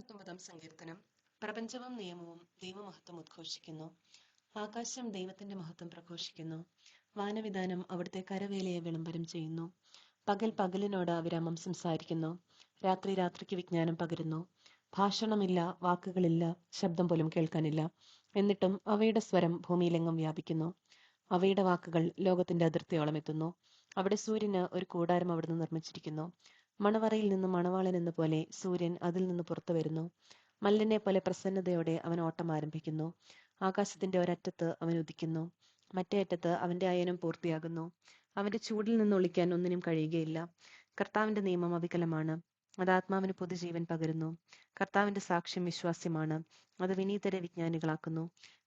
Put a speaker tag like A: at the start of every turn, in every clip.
A: പത്തൊമ്പതാം സങ്കീർത്തനം. പ്രപഞ്ചവും നിയമവും ദൈവമഹത്വം ഉദ്ഘോഷിക്കുന്നു. ആകാശം ദൈവത്തിന്റെ മഹത്വം പ്രഘോഷിക്കുന്നു. വാനവിധാനം അവിടുത്തെ കരവേലയെ വിളംബരം ചെയ്യുന്നു. പകൽ പകലിനോട് വിരാമം സംസാരിക്കുന്നു. രാത്രി രാത്രിക്ക് വിജ്ഞാനം പകരുന്നു. ഭാഷണമില്ല വാക്കുകളില്ല ശബ്ദം പോലും കേൾക്കാനില്ല. എന്നിട്ടും അവയുടെ സ്വരം ഭൂമിയിലെങ്ങും വ്യാപിക്കുന്നു. അവയുടെ വാക്കുകൾ ലോകത്തിന്റെ അതിർത്തിയോളം എത്തുന്നു. അവിടെ സൂര്യന് ഒരു കൂടാരം അവിടുന്ന് നിർമ്മിച്ചിരിക്കുന്നു. മണവറയിൽ നിന്ന് മണവാളൻ എന്ന പോലെ സൂര്യൻ അതിൽ നിന്ന് പുറത്തു വരുന്നു. മല്ലനെ പോലെ പ്രസന്നതയോടെ അവൻ ഓട്ടം ആരംഭിക്കുന്നു. ആകാശത്തിന്റെ ഒരറ്റത്ത് അവൻ ഉദിക്കുന്നു. മറ്റേ അറ്റത്ത് അവന്റെ അയനം പൂർത്തിയാകുന്നു. അവന്റെ ചൂടിൽ നിന്ന് ഒളിക്കാൻ ഒന്നിനും കഴിയുകയില്ല. കർത്താവിന്റെ നിയമം അവികലമാണ്. അത് ആത്മാവിന് പുതുജീവൻ പകരുന്നു. കർത്താവിന്റെ സാക്ഷ്യം വിശ്വാസ്യമാണ്. അത് വിനീതരെ വിജ്ഞാനികളാക്കുന്നു.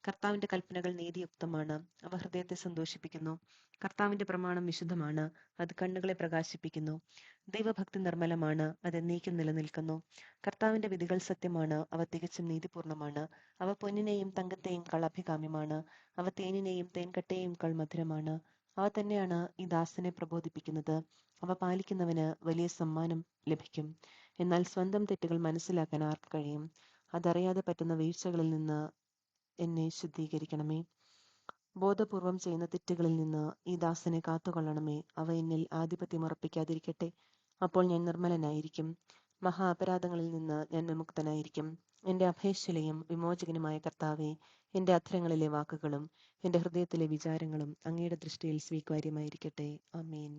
A: കർത്താവിന്റെ കൽപ്പനകൾ നീതിയുക്തമാണ്. അവ ഹൃദയത്തെ സന്തോഷിപ്പിക്കുന്നു. കർത്താവിന്റെ പ്രമാണം വിശുദ്ധമാണ്. അത് കണ്ണുകളെ പ്രകാശിപ്പിക്കുന്നു. ദൈവഭക്തി നിർമ്മലമാണ്. അത് എന്നേക്കും നിലനിൽക്കുന്നു. കർത്താവിന്റെ വിധികൾ സത്യമാണ്. അവ തികച്ചും നീതിപൂർണമാണ്. അവ പൊന്നിനെയും തങ്കത്തെയും കൾ അഭികാമ്യമാണ് അവ തേനിനെയും തേൻകട്ടയെയും കൾ മധുരമാണ് അവ തന്നെയാണ് ഈ ദാസനെ പ്രബോധിപ്പിക്കുന്നത്. അവ പാലിക്കുന്നവന് വലിയ സമ്മാനം ലഭിക്കും. എന്നാൽ സ്വന്തം തെറ്റുകൾ മനസ്സിലാക്കാൻ ആർക്ക് കഴിയും? അതറിയാതെ പറ്റുന്ന വീഴ്ചകളിൽ നിന്ന് എന്നെ ശുദ്ധീകരിക്കണമേ. ബോധപൂർവം ചെയ്യുന്ന തെറ്റുകളിൽ നിന്ന് ഈ ദാസനെ കാത്തുകൊള്ളണമേ. അവ എന്നിൽ ആധിപത്യം ഉറപ്പിക്കാതിരിക്കട്ടെ. അപ്പോൾ ഞാൻ നിർമ്മലനായിരിക്കും. മഹാ അപരാധങ്ങളിൽ നിന്ന് ഞാൻ വിമുക്തനായിരിക്കും. എന്റെ അഭയശിലയും വിമോചകനുമായ കർത്താവെ എന്റെ അധരങ്ങളിലെ വാക്കുകളും എന്റെ ഹൃദയത്തിലെ വിചാരങ്ങളും അങ്ങയുടെ ദൃഷ്ടിയിൽ സ്വീകാര്യമായിരിക്കട്ടെ. അമീൻ